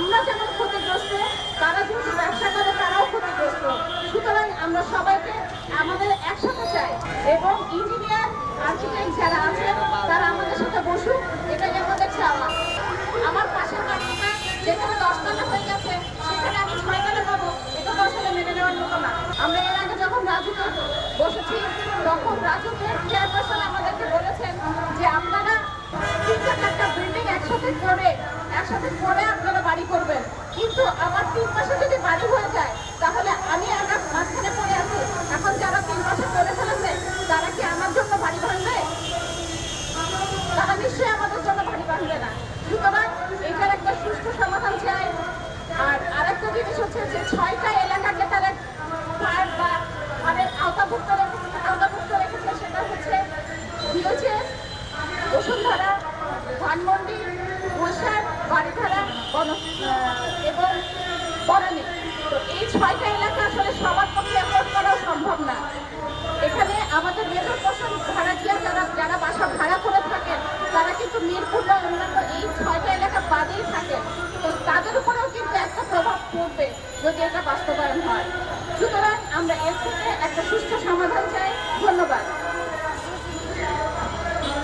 আমরা যেমন ক্ষতিগ্রস্ত, তারা যদি ব্যবসা করে, তারাও ক্ষতিগ্রস্ত। সুতরাং আমরা সবাইকে আমাদের একসাথে চাই এবং ইঞ্জিনিয়ার আর্কিটেক্ট যারা আছে, তারা আমাদের সাথে বসুক, এটাই আমাদের চাওয়া। আমার পাশের বাড়িটা যেখানে টাকা হয়ে গেছে, সেখানে আমি ছয়তলা পাবো, এটা তো আসলে মেনে নেওয়ার মতো না। আমরা এর আগে যখন রাজু বসেছি, তখন রাজুকে চেয়ারপারসন আমাদেরকে বলেছেন যে আপনারা চার চারটা বিল্ডিং একসাথে করে একসাথে করে আপনারা বাড়ি করবেন। কিন্তু আমার তিন পাশে যদি বাড়ি হয়ে যায়, তাহলে আমি আমরা মাঝখানে পড়ে আছি। এখন যারা তিন পাশে করে ফেলেছে, তারা কি আমার জন্য বাড়ি ভাঙবে? তারা নিশ্চয়ই আমাদের জন্য বাড়ি বাঁধবে না। সুতরাং এটার একটা সুষ্ঠু সমাধান চাই। আর আরেকটা জিনিস হচ্ছে যে ছয়টা এলাকাকে তারা ফায়ার বা মানে আওতাভুক্ত আওতাভুক্ত রেখেছে, সেটা হচ্ছে ডিওচেস বসুন্ধরা, ধানমন্ডি এবং বনানী। তো এই ছয়টা এলাকা আসলে সবার পক্ষে অ্যাফোর্ড করাও সম্ভব না। এখানে আমাদের মেজর পোর্শন ভাড়াটিয়া, যারা যারা বাসা ভাড়া করে থাকেন, তারা কিন্তু মিরপুর বা অন্যান্য এই ছয়টা এলাকা বাদেই থাকেন। তো তাদের উপরেও কিন্তু একটা প্রভাব পড়বে যদি এটা বাস্তবায়ন হয়। সুতরাং আমরা এর থেকে একটা সুস্থ